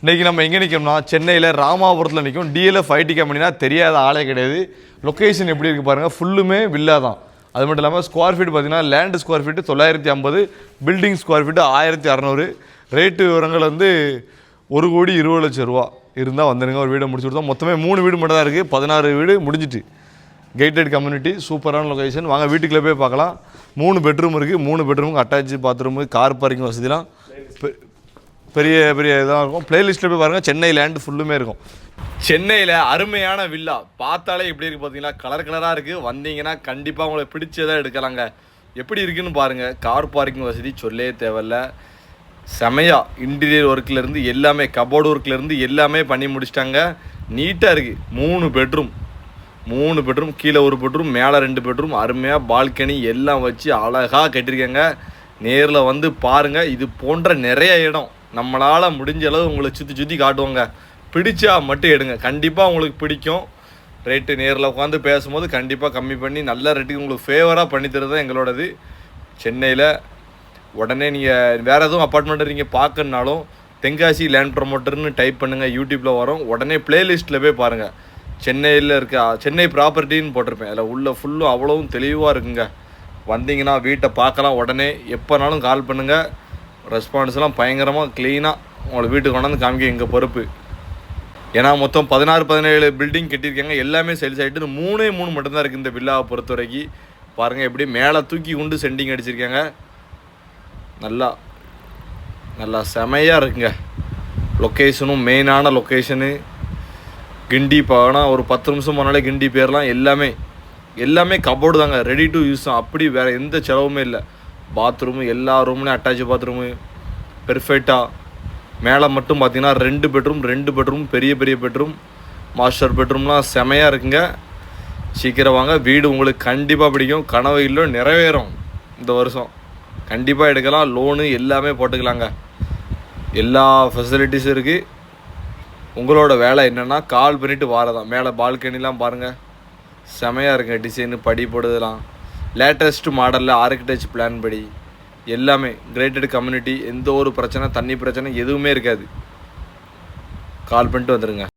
இன்றைக்கி நம்ம எங்கே நிற்கோம்னா சென்னையில் ராமாபுரத்தில் நிற்கும் டிஎல்எஃப் ஐடி கம்பெனினா தெரியாத ஆளே கிடையாது. லொக்கேஷன் எப்படி இருக்குது பாருங்கள் ஃபுல்லுமே வில்லா தான். அது மட்டும் இல்லாமல் ஸ்கொயர் ஃபீட் பார்த்திங்கன்னா லேண்டு ஸ்கொயர் ஃபீட்டு தொள்ளாயிரத்தி ஐம்பது பில்டிங் ஸ்கொயர் ஃபீட்டு ஆயிரத்தி அறநூறு. ரேட்டு விவரங்கள் வந்து ஒரு கோடி இருபது லட்சம் ரூபா. இருந்தால் வந்துடுங்க ஒரு வீடை முடிச்சு கொடுத்தோம் மொத்தமே மூணு வீடு மட்டும் தான் இருக்குது பதினாறு வீடு முடிஞ்சிட்டு. கெய்டட் கம்யூனிட்டி சூப்பரான லொக்கேஷன் வாங்க வீட்டுக்குள்ளே போய் பார்க்கலாம். மூணு பெட்ரூம் இருக்குது மூணு பெட்ரூமுக்கு அட்டாச் பாத்ரூமு கார் பார்க்கிங் வசதிலாம். இப்போ பெரிய பெரிய இதாக இருக்கும். பிளேலிஸ்ட்டில் போய் பாருங்கள் சென்னை லேண்டு ஃபுல்லுமே இருக்கும். சென்னையில் அருமையான வில்லா. பார்த்தாலே எப்படி இருக்குது பார்த்தீங்கன்னா கலர் கலராக இருக்குது வந்தீங்கன்னா கண்டிப்பாக உங்களை பிடிச்சதாக எடுக்கலாங்க. எப்படி இருக்குன்னு பாருங்கள் கார் பார்க்கிங் வசதி சொல்லே தேவையில்ல. செமையா இன்டீரியர் ஒர்க்லேருந்து எல்லாமே கபோர்டு ஒர்க்லேருந்து எல்லாமே பண்ணி முடிச்சிட்டாங்க. நீட்டாக இருக்குது மூணு பெட்ரூம் மூணு பெட்ரூம் கீழே ஒரு பெட்ரூம் மேலே ரெண்டு பெட்ரூம் அருமையாக பால்கனி எல்லாம் வச்சு அழகாக கட்டியிருக்காங்க. நேரில் வந்து பாருங்கள் இது போன்ற நிறைய இடம். நம்மளால் முடிஞ்ச அளவு உங்களை சுற்றி சுற்றி காட்டுவோங்க. பிடிச்சா மட்டும் எடுங்க. கண்டிப்பாக உங்களுக்கு பிடிக்கும். ரேட்டு நேரில் உட்காந்து பேசும்போது கண்டிப்பாக கம்மி பண்ணி நல்ல ரேட்டுக்கு உங்களுக்கு ஃபேவராக பண்ணி தருது எங்களோடது. சென்னையில் உடனே நீங்கள் வேறு எதுவும் அப்பார்ட்மெண்ட்டை நீங்கள் பார்க்கணுனாலும் தென்காசி லேண்ட் ப்ரொமோட்டர்னு டைப் பண்ணுங்கள் யூடியூப்பில் வரும். உடனே பிளேலிஸ்ட்டில் போய் பாருங்கள் சென்னையில் இருக்க சென்னை ப்ராப்பர்ட்டின்னு போட்டிருப்பேன். அதில் உள்ள ஃபுல்லும் அவ்வளவும் தெளிவாக இருக்குங்க. வந்தீங்கன்னா வீட்டை பார்க்கலாம். உடனே எப்போனாலும் கால் பண்ணுங்கள் ரெஸ்பான்ஸ்லாம் பயங்கரமாக க்ளீனாக உங்களை வீட்டுக்கு கொண்டாந்து காமிக்க எங்கள் பொறுப்பு. ஏன்னா மொத்தம் பதினாறு பதினேழு பில்டிங் கட்டியிருக்காங்க. எல்லாமே சேல்ஸ் ஆகிட்டு மூணே மூணு மட்டும்தான் இருக்குது இந்த வில்லாவை பொறுத்த வரைக்கும் பாருங்கள் எப்படி மேலே தூக்கி கொண்டு சென்டிங் அடிச்சிருக்காங்க. நல்லா நல்லா செமையாக இருக்குங்க. லொக்கேஷனும் மெயினான லொக்கேஷனு கிண்டி பாகனா ஒரு பத்து நிமிஷம் போனாலே கிண்டி போயிடலாம் எல்லாமே எல்லாமே கபோர்டு தாங்க ரெடி டு யூஸ் தான் அப்படி வேறு எந்த செலவுமே இல்லை. பாத்ரூமு எல்லா ரூம்லேயும் அட்டாச் பாத்ரூமு பெர்ஃபெக்டாக மேலே மட்டும் பார்த்தீங்கன்னா ரெண்டு பெட்ரூம் ரெண்டு பெட்ரூம் பெரிய பெரிய பெட்ரூம் மாஸ்டர் பெட்ரூம்லாம் செமையாக இருக்குங்க. சீக்கிரம் வாங்க. வீடு உங்களுக்கு கண்டிப்பாக பிடிக்கும். கனவு இல்லை நிறைவேறும் இந்த வருஷம். கண்டிப்பாக எடுக்கலாம். லோனு எல்லாமே போட்டுக்கலாங்க. எல்லா ஃபெசிலிட்டிஸும் இருக்குது உங்களோட வேலை என்னென்னா கால் பண்ணிவிட்டு வாரதான். மேலே பால்கனிலாம் பாருங்கள் செமையாக இருக்குங்க. டிசைனு படி போடுதெல்லாம் லேட்டஸ்ட் மாடலில் ஆர்கிடெக்ட் பிளான் படி எல்லாமே கிரேட்டட் கம்யூனிட்டி எந்த ஒரு பிரச்சனை தண்ணி பிரச்சனை எதுவுமே இருக்காது. கால் பண்ணிட்டு வந்துடுங்க